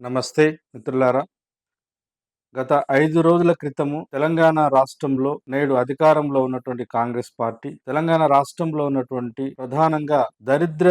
నమస్తే మిత్రులారా. గత ఐదు రోజుల క్రితము తెలంగాణ రాష్ట్రంలో నేడు అధికారంలో ఉన్నటువంటి కాంగ్రెస్ పార్టీ తెలంగాణ రాష్ట్రంలో ఉన్నటువంటి ప్రధానంగా దరిద్ర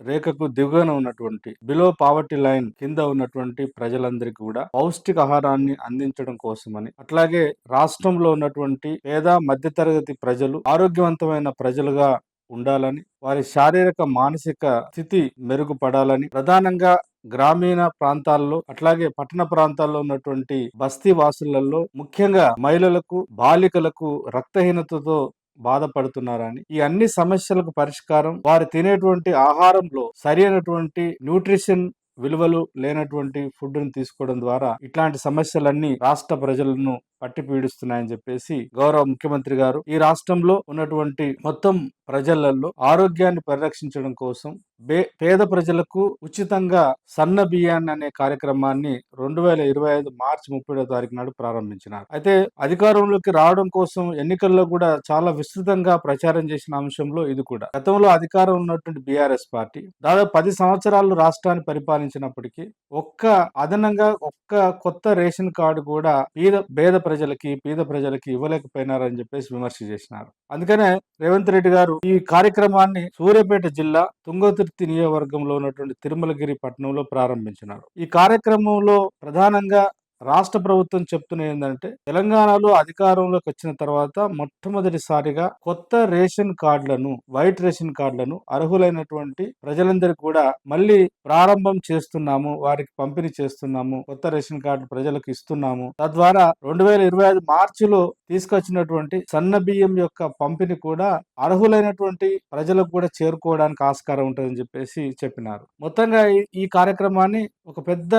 రేఖకు దిగువన ఉన్నటువంటి బిలో పావర్టీ లైన్ కింద ఉన్నటువంటి ప్రజలందరికీ కూడా పౌష్టికాహారాన్ని అందించడం కోసమని అట్లాగే రాష్ట్రంలో ఉన్నటువంటి పేద మధ్యతరగతి ప్రజలు ఆరోగ్యవంతమైన ప్రజలుగా ఉండాలని వారి శారీరక మానసిక స్థితి మెరుగుపడాలని ప్రధానంగా గ్రామీణ ప్రాంతాల్లో అట్లాగే పట్టణ ప్రాంతాల్లో ఉన్నటువంటి బస్తీ వాసులలో ముఖ్యంగా మహిళలకు బాలికలకు రక్తహీనతతో బాధపడుతున్నారని ఈ అన్ని సమస్యలకు పరిష్కారం వారు తినేటువంటి ఆహారంలో సరైనటువంటి న్యూట్రిషన్ విలువలు లేనటువంటి ఫుడ్ తీసుకోవడం ద్వారా ఇట్లాంటి సమస్యలన్నీ రాష్ట్ర ప్రజలను పట్టి పీడిస్తున్నాయని చెప్పేసి గౌరవ ముఖ్యమంత్రి గారు ఈ రాష్ట్రంలో ఉన్నటువంటి మొత్తం ప్రజలలో ఆరోగ్యాన్ని పరిరక్షించడం కోసం పేద ప్రజలకు ఉచితంగా సన్న బియ్యాన్ని అనే కార్యక్రమాన్ని రెండు వేల ఇరవై ఐదు మార్చి ముప్పై తారీఖు నాడు ప్రారంభించినారు. అయితే అధికారంలోకి రావడం కోసం ఎన్నికల్లో కూడా చాలా విస్తృతంగా ప్రచారం చేసిన అంశంలో ఇది కూడా. గతంలో అధికారం ఉన్నటువంటి బీఆర్ఎస్ పార్టీ దాదాపు పది సంవత్సరాలు రాష్ట్రాన్ని పరిపాలించినప్పటికీ ఒక్క అదనంగా ఒక్క కొత్త రేషన్ కార్డు కూడా పేద పేద ప్రజలకి పేద ప్రజలకి ఇవ్వలేకపోయినారని చెప్పేసి విమర్శ చేసినారు. అందుకనే రేవంత్ రెడ్డి గారు ఈ కార్యక్రమాన్ని సూర్యాపేట జిల్లా తుంగతుర్తి నియోజకవర్గంలో ఉన్నటువంటి తిరుమలగిరి పట్టణంలో ప్రారంభించినారు. ఈ కార్యక్రమంలో ప్రధానంగా రాష్ట్ర ప్రభుత్వం చెప్తున్న ఏంటంటే తెలంగాణలో అధికారంలోకి వచ్చిన తర్వాత మొట్టమొదటిసారిగా కొత్త రేషన్ కార్డులను వైట్ రేషన్ కార్డులను అర్హులైనటువంటి ప్రజలందరికీ కూడా మళ్ళీ ప్రారంభం చేస్తున్నాము వారికి పంపిణీ చేస్తున్నాము కొత్త రేషన్ కార్డు ప్రజలకు ఇస్తున్నాము. తద్వారా రెండు వేల ఇరవై ఐదు మార్చిలో తీసుకొచ్చినటువంటి సన్న బియ్యం యొక్క పంపిణీ కూడా అర్హులైనటువంటి ప్రజలకు కూడా చేరుకోవడానికి ఆస్కారం ఉంటుందని చెప్పేసి చెప్పినారు. మొత్తంగా ఈ కార్యక్రమాన్ని ఒక పెద్ద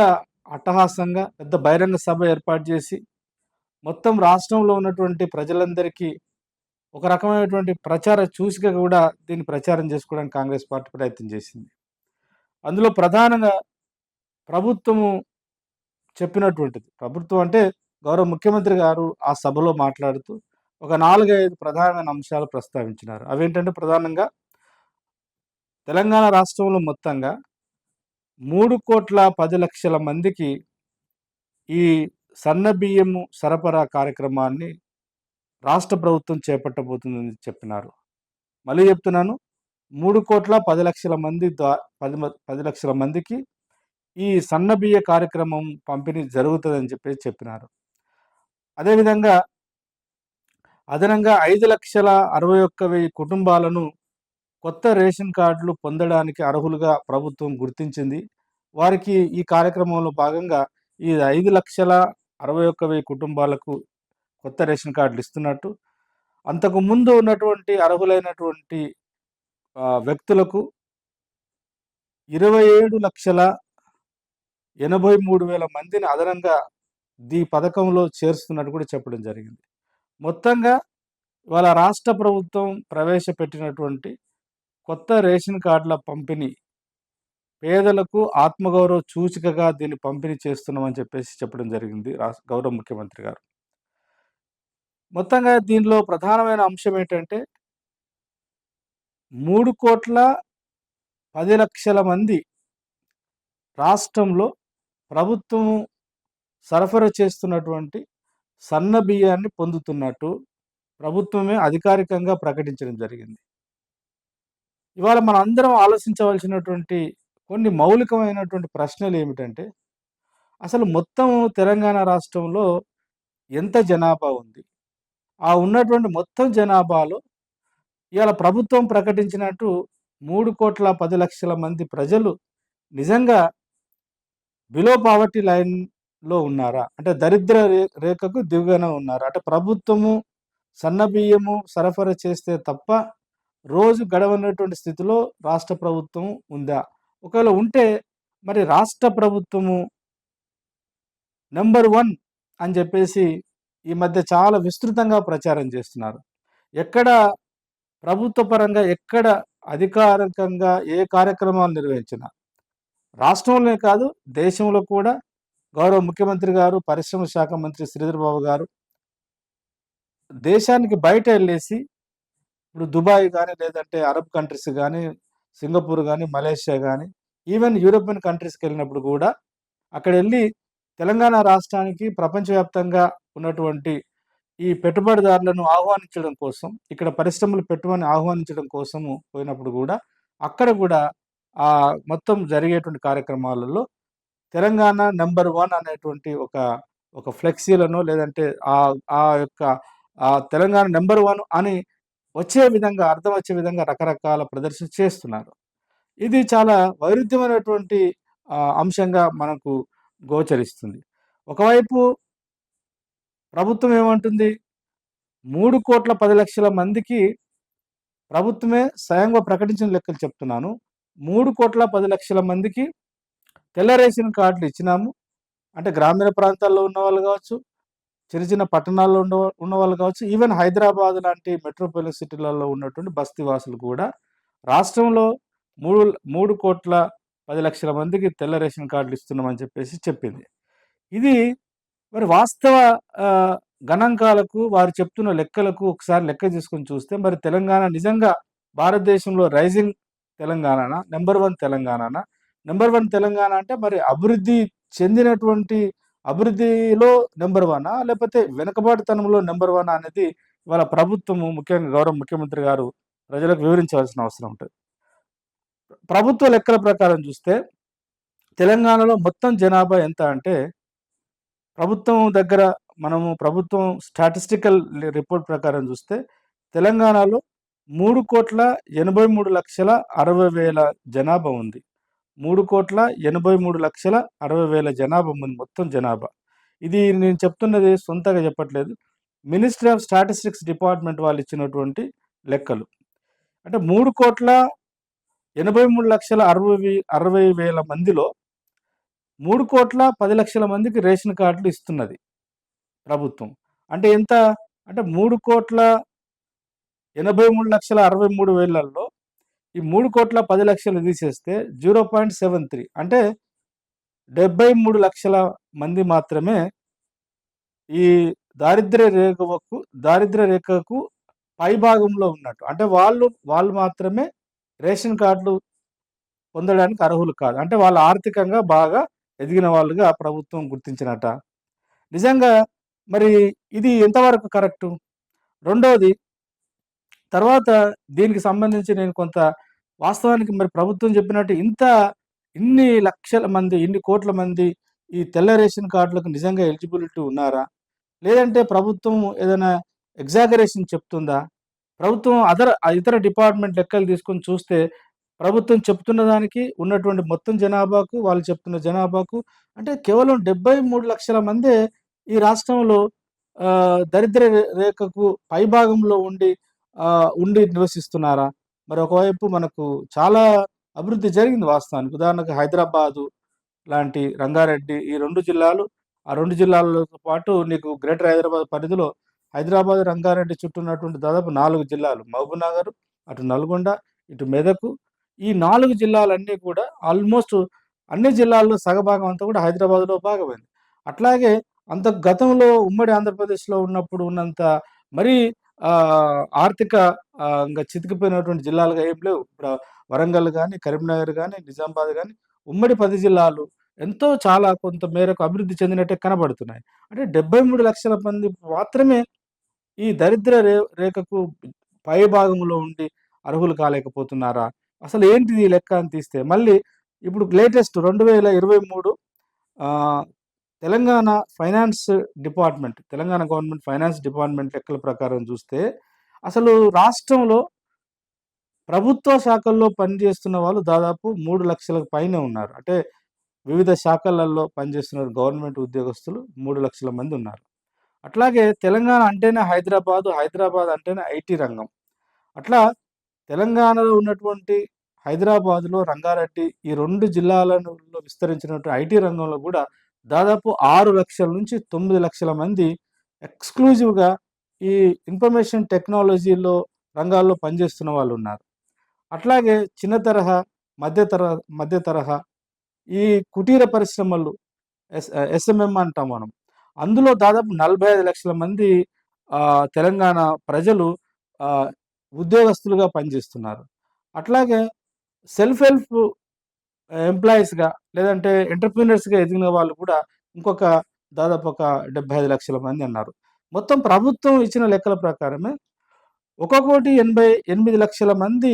అట్టహాసంగా పెద్ద బహిరంగ సభ ఏర్పాటు చేసి మొత్తం రాష్ట్రంలో ఉన్నటువంటి ప్రజలందరికీ ఒక రకమైనటువంటి ప్రచార చూసిక కూడా దీన్ని ప్రచారం చేసుకోవడానికి కాంగ్రెస్ పార్టీ ప్రయత్నం చేసింది. అందులో ప్రధానంగా ప్రభుత్వము చెప్పినటువంటిది. ప్రభుత్వం అంటే గౌరవ ముఖ్యమంత్రి గారు ఆ సభలో మాట్లాడుతూ ఒక నాలుగైదు ప్రధానమైన అంశాలు ప్రస్తావించినారు. అవేంటంటే ప్రధానంగా తెలంగాణ రాష్ట్రంలో మొత్తంగా మూడు కోట్ల పది లక్షల మందికి ఈ సన్న బియ్యము సరఫరా కార్యక్రమాన్ని రాష్ట్ర ప్రభుత్వం చేపట్టబోతుందని చెప్పినారు. మళ్ళీ చెప్తున్నాను మూడు కోట్ల పది లక్షల మంది పది పది లక్షల మందికి ఈ సన్నబియ్య కార్యక్రమం పంపిణీ జరుగుతుందని చెప్పేసి చెప్పినారు. అదేవిధంగా అదనంగా ఐదు లక్షల అరవై ఒక్క వెయ్యి కుటుంబాలను కొత్త రేషన్ కార్డులు పొందడానికి అర్హులుగా ప్రభుత్వం గుర్తించింది. వారికి ఈ కార్యక్రమంలో భాగంగా ఈ ఐదు లక్షల అరవై ఒక్క వెయ్యి కుటుంబాలకు కొత్త రేషన్ కార్డులు ఇస్తున్నట్టు అంతకు ముందు ఉన్నటువంటి అర్హులైనటువంటి వ్యక్తులకు ఇరవై ఏడు లక్షల ఎనభై మూడు వేల మందిని అదనంగా ఈ పథకంలో చేరుస్తున్నట్టు కూడా చెప్పడం జరిగింది. మొత్తంగా ఇవాళ రాష్ట్ర ప్రభుత్వం ప్రవేశపెట్టినటువంటి కొత్త రేషన్ కార్డుల పంపిణీ. పేదలకు ఆత్మగౌరవ సూచికగా దీన్ని పంపిణీ చేస్తున్నామని చెప్పేసి చెప్పడం జరిగింది రాష్ట్ర గౌరవ ముఖ్యమంత్రి గారు. మొత్తంగా దీనిలో ప్రధానమైన అంశం ఏంటంటే మూడు కోట్ల పది లక్షల మంది రాష్ట్రంలో ప్రభుత్వం సరఫరా చేస్తున్నటువంటి సన్న బియ్యాన్ని పొందుతున్నట్టు ప్రభుత్వమే అధికారికంగా ప్రకటించడం జరిగింది. ఇవాళ మనం అందరం ఆలోచించవలసినటువంటి కొన్ని మౌలికమైనటువంటి ప్రశ్నలు ఏమిటంటే అసలు మొత్తం తెలంగాణ రాష్ట్రంలో ఎంత జనాభా ఉంది? ఆ ఉన్నటువంటి మొత్తం జనాభాలో ఇవాళ ప్రభుత్వం ప్రకటించినట్టు మూడు కోట్ల పది లక్షల మంది ప్రజలు నిజంగా బిలో పావర్టీ లైన్లో ఉన్నారా? అంటే దరిద్ర రేఖకు దిగువన ఉన్నారా? అంటే ప్రభుత్వము సన్న బియ్యము సరఫరా చేస్తే తప్ప రోజు గడవనటువంటి స్థితిలో రాష్ట్ర ప్రభుత్వం ఉందా? ఒకవేళ ఉంటే మరి రాష్ట్ర ప్రభుత్వము నెంబర్ వన్ అని చెప్పేసి ఈ మధ్య చాలా విస్తృతంగా ప్రచారం చేస్తున్నారు. ఎక్కడ ప్రభుత్వ పరంగా ఎక్కడ అధికారికంగా ఏ కార్యక్రమాలు నిర్వహించినా రాష్ట్రంలోనే కాదు దేశంలో కూడా గౌరవ ముఖ్యమంత్రి గారు పరిశ్రమ శాఖ మంత్రి శ్రీధర్ బాబు గారు దేశానికి బయట వెళ్ళేసి ఇప్పుడు దుబాయ్ కానీ లేదంటే అరబ్ కంట్రీస్ కానీ సింగపూర్ కానీ మలేషియా కానీ ఈవెన్ యూరోపియన్ కంట్రీస్కి వెళ్ళినప్పుడు కూడా అక్కడ వెళ్ళి తెలంగాణ రాష్ట్రానికి ప్రపంచవ్యాప్తంగా ఉన్నటువంటి ఈ పెట్టుబడిదారులను ఆహ్వానించడం కోసం ఇక్కడ పరిశ్రమలు పెట్టుబడిని ఆహ్వానించడం కోసము పోయినప్పుడు కూడా అక్కడ కూడా ఆ మొత్తం జరిగేటువంటి కార్యక్రమాలలో తెలంగాణ నెంబర్ వన్ అనేటువంటి ఒక ఒక ఫ్లెక్సీలను లేదంటే ఆ ఆ యొక్క ఆ తెలంగాణ నెంబర్ వన్ అని వచ్చే విధంగా అర్థం వచ్చే విధంగా రకరకాల ప్రదర్శన చేస్తున్నారు. ఇది చాలా వైరుధ్యమైనటువంటి అంశంగా మనకు గోచరిస్తుంది. ఒకవైపు ప్రభుత్వం ఏమంటుంది? మూడు కోట్ల పది లక్షల మందికి ప్రభుత్వమే స్వయంగా ప్రకటించిన లెక్కలు చెప్తున్నాను. మూడు కోట్ల పది లక్షల మందికి తెల్ల రేషన్ కార్డులు ఇచ్చినాము. అంటే గ్రామీణ ప్రాంతాల్లో ఉన్న వాళ్ళు కావచ్చు చిన్న చిన్న పట్టణాల్లో ఉన్న ఉన్న వాళ్ళు కావచ్చు ఈవెన్ హైదరాబాద్ లాంటి మెట్రోపాలిటన్ సిటీలలో ఉన్నటువంటి బస్తీవాసులు కూడా రాష్ట్రంలో మూడు మూడు కోట్ల పది లక్షల మందికి తెల్ల రేషన్ కార్డులు ఇస్తున్నామని చెప్పేసి చెప్పింది. ఇది మరి వాస్తవ గణాంకాలకు వారు చెప్తున్న లెక్కలకు ఒకసారి లెక్క తీసుకొని చూస్తే మరి తెలంగాణ నిజంగా భారతదేశంలో rising Telangana number one Telangana number one Telangana అంటే మరి అభివృద్ధి చెందినటువంటి అభివృద్ధిలో నెంబర్ వనా లేకపోతే వెనుకబాటుతనంలో నెంబర్ వన్ అనేది ఇవాళ ప్రభుత్వము ముఖ్యంగా గౌరవ ముఖ్యమంత్రి గారు ప్రజలకు వివరించవలసిన అవసరం ఉంటుంది. ప్రభుత్వ లెక్కల ప్రకారం చూస్తే తెలంగాణలో మొత్తం జనాభా ఎంత అంటే ప్రభుత్వం దగ్గర మనము ప్రభుత్వం స్టాటిస్టికల్ రిపోర్ట్ ప్రకారం చూస్తే తెలంగాణలో మూడు కోట్ల ఎనభై మూడు లక్షల అరవై వేల జనాభా ఉంది. మూడు కోట్ల ఎనభై మూడు లక్షల అరవై వేల జనాభా ఉంది మొత్తం జనాభా. ఇది నేను చెప్తున్నది సొంతగా చెప్పట్లేదు. మినిస్ట్రీ ఆఫ్ స్టాటిస్టిక్స్ డిపార్ట్మెంట్ వాళ్ళు ఇచ్చినటువంటి లెక్కలు. అంటే మూడు కోట్ల ఎనభై మూడు లక్షల అరవై అరవై వేల మందిలో మూడు కోట్ల పది లక్షల మందికి రేషన్ కార్డులు ఇస్తున్నది ప్రభుత్వం. అంటే ఎంత? అంటే మూడు కోట్ల ఎనభై మూడు లక్షల అరవై మూడు వేలల్లో ఈ మూడు కోట్ల పది లక్షలు తీసేస్తే జీరో పాయింట్ సెవెన్ త్రీ. అంటే డెబ్బై మూడు లక్షల మంది మాత్రమే ఈ దారిద్ర్య రేఖకు దారిద్ర్య రేఖకు పైభాగంలో ఉన్నట్టు. అంటే వాళ్ళు వాళ్ళు మాత్రమే రేషన్ కార్డులు పొందడానికి అర్హులు కాదు. అంటే వాళ్ళు ఆర్థికంగా బాగా ఎదిగిన వాళ్ళుగా ప్రభుత్వం గుర్తించినట. నిజంగా మరి ఇది ఎంతవరకు కరెక్టు? రెండవది తర్వాత దీనికి సంబంధించి నేను కొంత వాస్తవానికి మరి ప్రభుత్వం చెప్పినట్టు ఇంత ఇన్ని లక్షల మంది ఇన్ని కోట్ల మంది ఈ తెల్ల రేషన్ కార్డులకు నిజంగా ఎలిజిబిలిటీ ఉన్నారా? లేదంటే ప్రభుత్వం ఏదైనా ఎగ్జాగరేషన్ చెప్తుందా? ప్రభుత్వం అదర్ ఇతర డిపార్ట్మెంట్ లెక్కలు తీసుకొని చూస్తే ప్రభుత్వం చెప్తున్న దానికి ఉన్నటువంటి మొత్తం జనాభాకు వాళ్ళు చెప్తున్న జనాభాకు అంటే కేవలం డెబ్బై మూడు లక్షల మందే ఈ రాష్ట్రంలో దరిద్ర రేఖకు పైభాగంలో ఉండి ఉండి నివసిస్తున్నారా? మరి ఒకవైపు మనకు చాలా అభివృద్ధి జరిగింది వాస్తవానికి. ఉదాహరణకు హైదరాబాదు లాంటి రంగారెడ్డి ఈ రెండు జిల్లాలు ఆ రెండు జిల్లాలతో పాటు నీకు గ్రేటర్ హైదరాబాద్ పరిధిలో హైదరాబాద్ రంగారెడ్డి చుట్టూ ఉన్నటువంటి దాదాపు నాలుగు జిల్లాలు. మహబూబ్నగర్ అటు నల్గొండ ఇటు మెదకు. ఈ నాలుగు జిల్లాలన్నీ కూడా ఆల్మోస్ట్ అన్ని జిల్లాల్లో సగభాగం అంతా కూడా హైదరాబాద్లో భాగమైంది. అట్లాగే అంత గతంలో ఉమ్మడి ఆంధ్రప్రదేశ్లో ఉన్నప్పుడు ఉన్నంత మరీ ఆర్థిక ఇంకా చితికిపోయినటువంటి జిల్లాలుగా ఏం లేవు. ఇప్పుడు వరంగల్ కానీ కరీంనగర్ కానీ నిజామాబాద్ కానీ ఉమ్మడి పది జిల్లాలు ఎంతో చాలా కొంత మేరకు అభివృద్ధి చెందినట్టే కనబడుతున్నాయి. అంటే డెబ్బై మూడు లక్షల మంది మాత్రమే ఈ దరిద్ర రే రేఖకు పై భాగంలో ఉండి అర్హులు కాలేకపోతున్నారా? అసలు ఏంటిది లెక్క అని తీస్తే మళ్ళీ ఇప్పుడు లేటెస్ట్ రెండు వేల ఇరవై మూడు Telangana finance department Telangana government finance department లెక్కల ప్రకారం చూస్తే అసలు రాష్ట్రంలో ప్రభుత్వ శాఖల్లో పనిచేస్తున్న వాళ్ళు దాదాపు మూడు లక్షలకు పైన ఉన్నారు. అంటే వివిధ శాఖలలో పనిచేస్తున్న గవర్నమెంట్ ఉద్యోగస్తులు మూడు లక్షల మంది ఉన్నారు. అట్లాగే తెలంగాణ అంటేనే హైదరాబాదు హైదరాబాద్ అంటేనే ఐటీ రంగం. అట్లా తెలంగాణలో ఉన్నటువంటి హైదరాబాదులో రంగారెడ్డి ఈ రెండు జిల్లాలను విస్తరించినటువంటి ఐటీ రంగంలో కూడా దాదాపు ఆరు లక్షల నుంచి తొమ్మిది లక్షల మంది ఎక్స్క్లూజివ్గా ఈ ఇన్ఫర్మేషన్ టెక్నాలజీలో రంగాల్లో పనిచేస్తున్న వాళ్ళు ఉన్నారు అట్లాగే చిన్న తరహా మధ్య తరహా మధ్య తరహా ఈ కుటీర పరిశ్రమలు ఎస్ ఎస్ఎంఎం అంటాం మనం. అందులో దాదాపు నలభై ఐదు లక్షల మంది తెలంగాణ ప్రజలు ఉద్యోగస్తులుగా పనిచేస్తున్నారు. అట్లాగే సెల్ఫ్ హెల్ప్ ఎంప్లాయీస్‌గా లేదంటే ఎంటర్ప్రీనర్స్గా ఎదిగిన వాళ్ళు కూడా ఇంకొక దాదాపు ఒక 75,00,000 మంది అన్నారు. మొత్తం ప్రభుత్వం ఇచ్చిన లెక్కల ప్రకారమే 1,88,00,000 మంది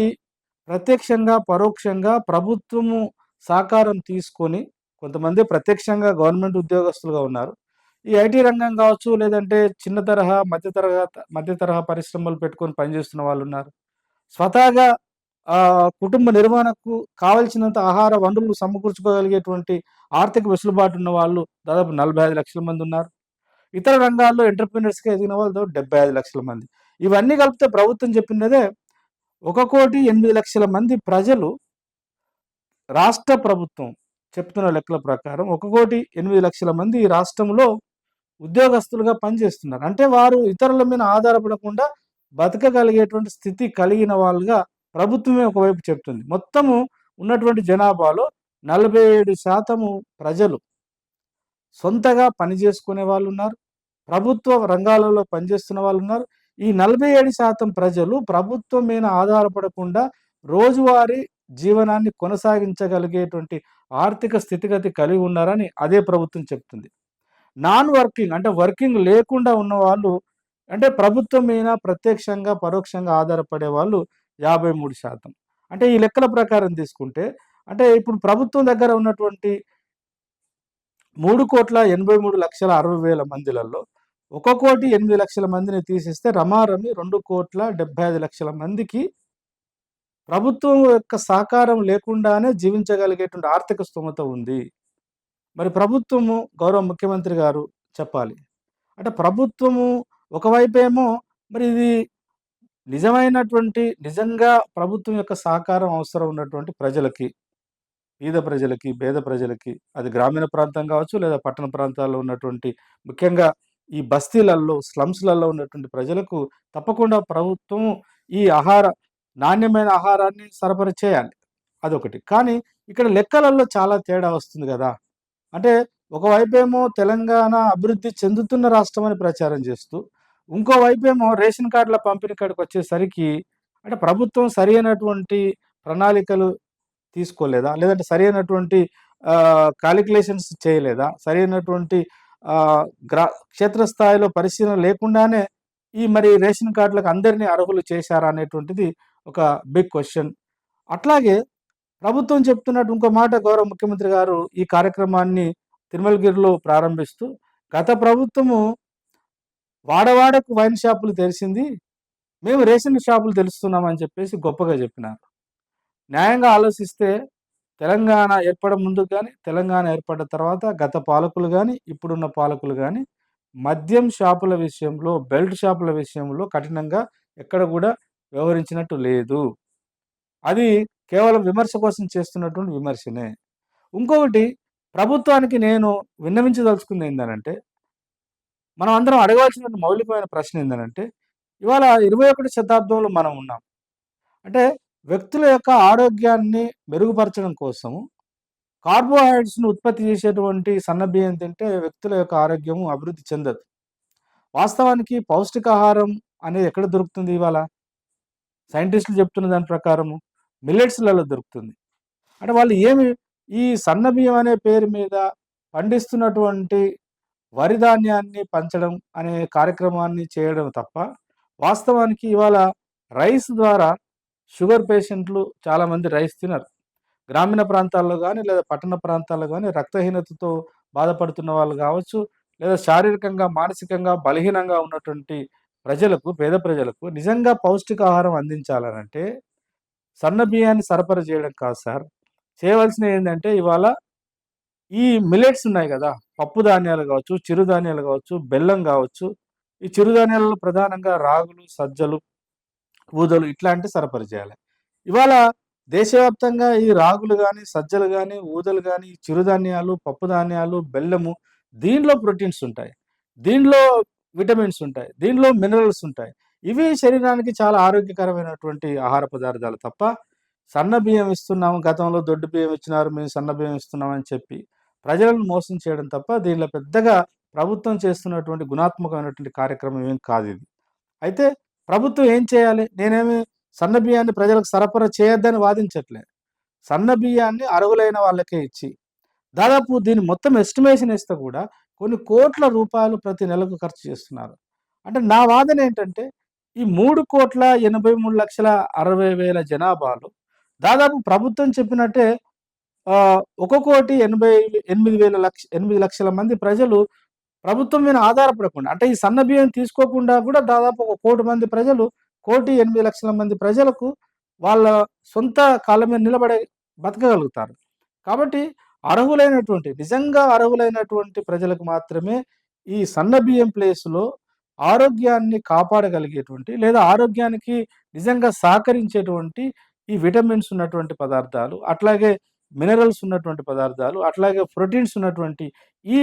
ప్రత్యక్షంగా, పరోక్షంగా ప్రభుత్వము సహకారం తీసుకొని కొంతమంది ప్రత్యక్షంగా గవర్నమెంట్ ఉద్యోగస్తులుగా ఉన్నారు. ఈ ఐటీ రంగం కావచ్చు, లేదంటే చిన్న తరహా, మధ్య తరహా మధ్య తరహా పరిశ్రమలు పెట్టుకొని పనిచేస్తున్న వాళ్ళు ఉన్నారు స్వతహాగా ఆ కుటుంబ నిర్వహణకు కావలసినంత ఆహార వనరులు సమకూర్చుకోగలిగేటువంటి ఆర్థిక వెసులుబాటు ఉన్న వాళ్ళు దాదాపు నలభై ఐదు లక్షల మంది ఉన్నారు. ఇతర రంగాల్లో ఎంటర్ప్రీనర్స్గా ఎదిగిన వాళ్ళు 75,00,000 మంది. ఇవన్నీ కలిపితే ప్రభుత్వం చెప్పినదే 1,08,00,000 మంది ప్రజలు రాష్ట్ర ప్రభుత్వం చెప్తున్న లెక్కల ప్రకారం 1,08,00,000 మంది ఈ రాష్ట్రంలో ఉద్యోగస్తులుగా పనిచేస్తున్నారు. అంటే వారు ఇతరుల మీద ఆధారపడకుండా బతకగలిగేటువంటి స్థితి కలిగిన వాళ్ళుగా ప్రభుత్వమే ఒకవైపు చెప్తుంది. మొత్తము ఉన్నటువంటి జనాభాలో 47% ప్రజలు సొంతగా పని చేసుకునే వాళ్ళున్నారు. ప్రభుత్వ రంగాలలో పనిచేస్తున్న వాళ్ళు ఉన్నారు ఈ 47% ప్రజలు ప్రభుత్వం మీద ఆధారపడకుండా రోజువారీ జీవనాన్ని కొనసాగించగలిగేటువంటి ఆర్థిక స్థితిగతి కలిగి ఉన్నారని అదే ప్రభుత్వం చెప్తుంది. నాన్ వర్కింగ్ అంటే వర్కింగ్ లేకుండా ఉన్న వాళ్ళు అంటే ప్రభుత్వం మీద ప్రత్యక్షంగా, పరోక్షంగా ఆధారపడే వాళ్ళు 53%. అంటే ఈ లెక్కల ప్రకారం తీసుకుంటే అంటే ఇప్పుడు ప్రభుత్వం దగ్గర ఉన్నటువంటి 3,83,60,000 మందిలలో 1,08,00,000 మందిని తీసేస్తే రమారమి 2,75,00,000 మందికి ప్రభుత్వం యొక్క సహకారం లేకుండానే జీవించగలిగేటువంటి ఆర్థిక స్తోమత ఉంది. మరి ప్రభుత్వము గౌరవ ముఖ్యమంత్రి గారు చెప్పాలి. అంటే ప్రభుత్వము ఒకవైపేమో మరి ఇది నిజమైనటువంటి నిజంగా ప్రభుత్వం యొక్క సహకారం అవసరం ఉన్నటువంటి ప్రజలకి, బీద ప్రజలకి, పేద ప్రజలకి అది గ్రామీణ ప్రాంతం కావచ్చు, లేదా పట్టణ ప్రాంతాల్లో ఉన్నటువంటి ముఖ్యంగా ఈ బస్తీలలో, స్లమ్స్‌లలో ఉన్నటువంటి ప్రజలకు తప్పకుండా ప్రభుత్వం ఈ ఆహార నాణ్యమైన ఆహారాన్ని సరఫరా చేయాలి. అదొకటి. కానీ ఇక్కడ లెక్కలలో చాలా తేడా వస్తుంది కదా అంటే ఒకవైపేమో తెలంగాణ అభివృద్ధి చెందుతున్న రాష్ట్రం అని ప్రచారం చేస్తూ, ఇంకోవైపేమో రేషన్ కార్డుల పంపిణీ కాడికొచ్చేసరికి అంటే ప్రభుత్వం సరి అయినటువంటి ప్రణాళికలు తీసుకోలేదా? లేదంటే సరైనటువంటి అయినటువంటి క్యాలిక్యులేషన్స్ చేయలేదా? సరైనటువంటి అయినటువంటి గ్రా క్షేత్రస్థాయిలో పరిశీలన లేకుండానే ఈ మరి రేషన్ కార్డులకు అందరిని అర్హులు చేశారా అనేటువంటిది ఒక బిగ్ క్వశ్చన్ అట్లాగే ప్రభుత్వం చెప్తున్నట్టు ఇంకో మాట గౌరవ ముఖ్యమంత్రి గారు ఈ కార్యక్రమాన్ని తిరుమలగిరిలో ప్రారంభిస్తూ, గత ప్రభుత్వము వాడవాడకు వైన్ షాపులు తెరిచింది మేము రేషన్ షాపులు తెలుస్తున్నామని చెప్పేసి గొప్పగా చెప్పినారు. న్యాయంగా ఆలోచిస్తే తెలంగాణ ఏర్పడ ముందు కానీ తెలంగాణ ఏర్పడ్డ తర్వాత గత పాలకులు కానీ ఇప్పుడున్న పాలకులు కానీ మద్యం షాపుల విషయంలో, బెల్ట్ షాపుల విషయంలో కఠినంగా ఎక్కడ కూడా వ్యవహరించినట్టు లేదు. అది కేవలం విమర్శ కోసం చేస్తున్నటువంటి విమర్శనే. ఇంకొకటి ప్రభుత్వానికి నేను విన్నవించదలుచుకుంది ఏందనంటే మనం అందరం అడగాల్సిన మౌలికమైన ప్రశ్న ఏంటంటే ఇవాళ 21 శతాబ్దంలో మనం ఉన్నాం. అంటే వ్యక్తుల యొక్క ఆరోగ్యాన్ని మెరుగుపరచడం కోసము కార్బోహైడ్రేట్స్ను ఉత్పత్తి చేసేటువంటి సన్న బియ్యం తింటే వ్యక్తుల యొక్క ఆరోగ్యము అభివృద్ధి చెందదు. వాస్తవానికి పౌష్టికాహారం అనేది ఎక్కడ దొరుకుతుంది ఇవాళ? సైంటిస్టులు చెప్తున్న దాని ప్రకారము మిల్లెట్స్‌లలో దొరుకుతుంది. అంటే వాళ్ళు ఏమి ఈ సన్న బియ్యం అనే పేరు మీద పండిస్తున్నటువంటి వరి ధాన్యాన్ని పంచడం అనే కార్యక్రమాన్ని చేయడం తప్ప, వాస్తవానికి ఇవాళ రైస్ ద్వారా షుగర్ పేషెంట్లు చాలామంది రైస్ తినరు. గ్రామీణ ప్రాంతాల్లో కానీ లేదా పట్టణ ప్రాంతాల్లో కానీ రక్తహీనతతో బాధపడుతున్న వాళ్ళు కావచ్చు లేదా శారీరకంగా, మానసికంగా బలహీనంగా ఉన్నటువంటి ప్రజలకు, పేద ప్రజలకు నిజంగా పౌష్టికాహారం అందించాలనంటే సన్న బియ్యాన్ని సరఫరా చేయడం కాదు సార్. చేయవలసినవి ఏంటంటే ఇవాళ ఈ మిల్లెట్స్ ఉన్నాయి కదా పప్పు ధాన్యాలు కావచ్చు చిరుధాన్యాలు కావచ్చు బెల్లం కావచ్చు ఈ చిరుధాన్యాలలో ప్రధానంగా రాగులు, సజ్జలు, ఊదలు ఇట్లాంటివి సరఫరా చేయాలి. ఇవాళ దేశవ్యాప్తంగా ఈ రాగులు కానీ సజ్జలు కానీ ఊదలు కానీ చిరుధాన్యాలు, పప్పు ధాన్యాలు, బెల్లము దీనిలో ప్రోటీన్స్ ఉంటాయి. దీనిలో విటమిన్స్ ఉంటాయి. దీనిలో మినరల్స్ ఉంటాయి. ఇవి శరీరానికి చాలా ఆరోగ్యకరమైనటువంటి ఆహార పదార్థాలు తప్ప, సన్న బియ్యం ఇస్తున్నాము, గతంలో దొడ్డు బియ్యం ఇచ్చినారు, మేము సన్న బియ్యం ఇస్తున్నామని చెప్పి ప్రజలను మోసం చేయడం తప్ప దీనిలో పెద్దగా ప్రభుత్వం చేస్తున్నటువంటి గుణాత్మకమైనటువంటి కార్యక్రమం ఏం ఇది అయితే ప్రభుత్వం ఏం చేయాలి? నేనేమి సన్న బియ్యాన్ని ప్రజలకు సరఫరా చేయొద్దని వాదించట్లే. సన్న బియ్యాన్ని అర్హులైన వాళ్ళకే ఇచ్చి దాదాపు దీని మొత్తం ఎస్టిమేషన్ ఇస్తే కూడా కొన్ని కోట్ల రూపాయలు ప్రతి నెలకు ఖర్చు చేస్తున్నారు అంటే నా వాదన ఏంటంటే ఈ మూడు కోట్ల ఎనభై మూడు లక్షల అరవై వేల జనాభాలు దాదాపు ప్రభుత్వం చెప్పినట్టే ఒక కోటి ఎనభై ఎనిమిది వేల లక్ష ఎనిమిది లక్షల మంది ప్రజలు ప్రభుత్వం మీద ఆధారపడకుండా అంటే ఈ సన్న బియ్యం తీసుకోకుండా కూడా దాదాపు ఒక కోటి మంది ప్రజలు కోటి ఎనిమిది లక్షల మంది ప్రజలకు వాళ్ళ సొంత కాళ్ళ మీద నిలబడే బతకగలుగుతారు. కాబట్టి అర్హులైనటువంటి నిజంగా అర్హులైనటువంటి ప్రజలకు మాత్రమే ఈ సన్న బియ్యం ప్లేస్లో ఆరోగ్యాన్ని కాపాడగలిగేటువంటి లేదా ఆరోగ్యానికి నిజంగా సహకరించేటువంటి ఈ విటమిన్స్ ఉన్నటువంటి పదార్థాలు అట్లాగే మినరల్స్ ఉన్నటువంటి పదార్థాలు అట్లాగే ప్రోటీన్స్ ఉన్నటువంటి ఈ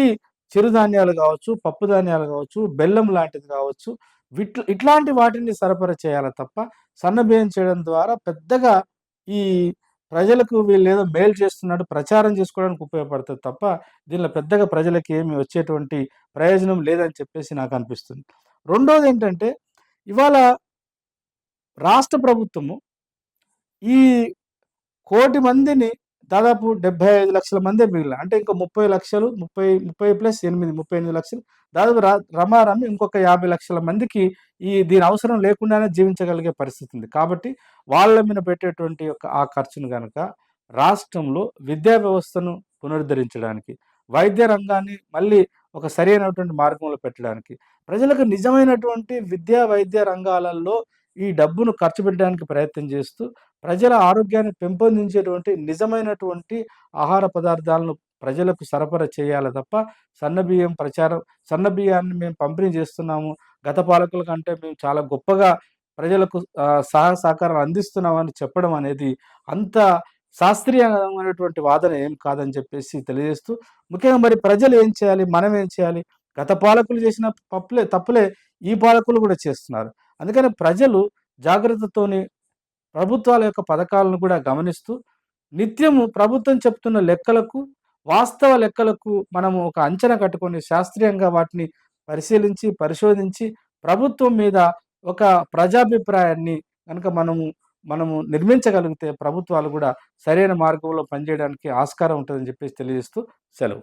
చిరుధాన్యాలు కావచ్చు పప్పు ధాన్యాలు కావచ్చు బెల్లం లాంటిది కావచ్చు విట్ ఇట్లాంటి వాటిని సరఫరా చేయాలి తప్ప సన్న చేయడం ద్వారా పెద్దగా ఈ ప్రజలకు వీళ్ళు ఏదో మేలు చేస్తున్నట్టు ప్రచారం చేసుకోవడానికి ఉపయోగపడుతుంది తప్ప దీనిలో పెద్దగా ప్రజలకి ఏమి వచ్చేటువంటి ప్రయోజనం లేదని చెప్పేసి నాకు అనిపిస్తుంది. రెండోది ఏంటంటే ఇవాళ రాష్ట్ర ప్రభుత్వము ఈ కోటి మందిని దాదాపు డెబ్బై ఐదు లక్షల మందే మిగిలిన అంటే ఇంకా ముప్పై లక్షలు ముప్పై ముప్పై ప్లస్ ఎనిమిది ముప్పై ఎనిమిది లక్షలు. దాదాపు రా రమారమి ఇంకొక యాభై లక్షల మందికి ఈ దీని అవసరం లేకుండానే జీవించగలిగే పరిస్థితి ఉంది. కాబట్టి వాళ్ళ మీద పెట్టేటువంటి యొక్క ఆ ఖర్చును కనుక రాష్ట్రంలో విద్యా వ్యవస్థను పునరుద్ధరించడానికి వైద్య రంగాన్ని మళ్ళీ ఒక సరైనటువంటి మార్గంలో పెట్టడానికి ప్రజలకు నిజమైనటువంటి విద్యా వైద్య రంగాలలో ఈ డబ్బును ఖర్చు పెట్టడానికి ప్రయత్నం చేస్తూ ప్రజల ఆరోగ్యాన్ని పెంపొందించేటువంటి నిజమైనటువంటి ఆహార పదార్థాలను ప్రజలకు సరఫరా చేయాలి తప్ప సన్నబియ్యం ప్రచారం సన్నబియ్యాన్ని మేము పంపిణీ చేస్తున్నాము. గత పాలకుల కంటే మేము చాలా గొప్పగా ప్రజలకు సహ సహాయ సహకారం అందిస్తున్నామని చెప్పడం అనేది అంత శాస్త్రీయమైనటువంటి వాదన ఏం కాదని చెప్పేసి తెలియజేస్తూ ముఖ్యంగా మరి ప్రజలు ఏం చేయాలి మనం ఏం చేయాలి? గత పాలకులు చేసిన తప్పులే తప్పులే ఈ పాలకులు కూడా చేస్తున్నారు. అందుకని ప్రజలు జాగ్రత్తతోని ప్రభుత్వాల యొక్క పథకాలను కూడా గమనిస్తూ నిత్యము ప్రభుత్వం చెప్తున్న లెక్కలకు వాస్తవ లెక్కలకు మనము ఒక అంచనా కట్టుకొని శాస్త్రీయంగా వాటిని పరిశీలించి పరిశోధించి ప్రభుత్వం మీద ఒక ప్రజాభిప్రాయాన్ని కనుక మనము మనము నిర్మించగలిగితే ప్రభుత్వాలు కూడా సరైన మార్గంలో పనిచేయడానికి ఆస్కారం ఉంటుందని చెప్పేసి తెలియజేస్తూ సెలవు.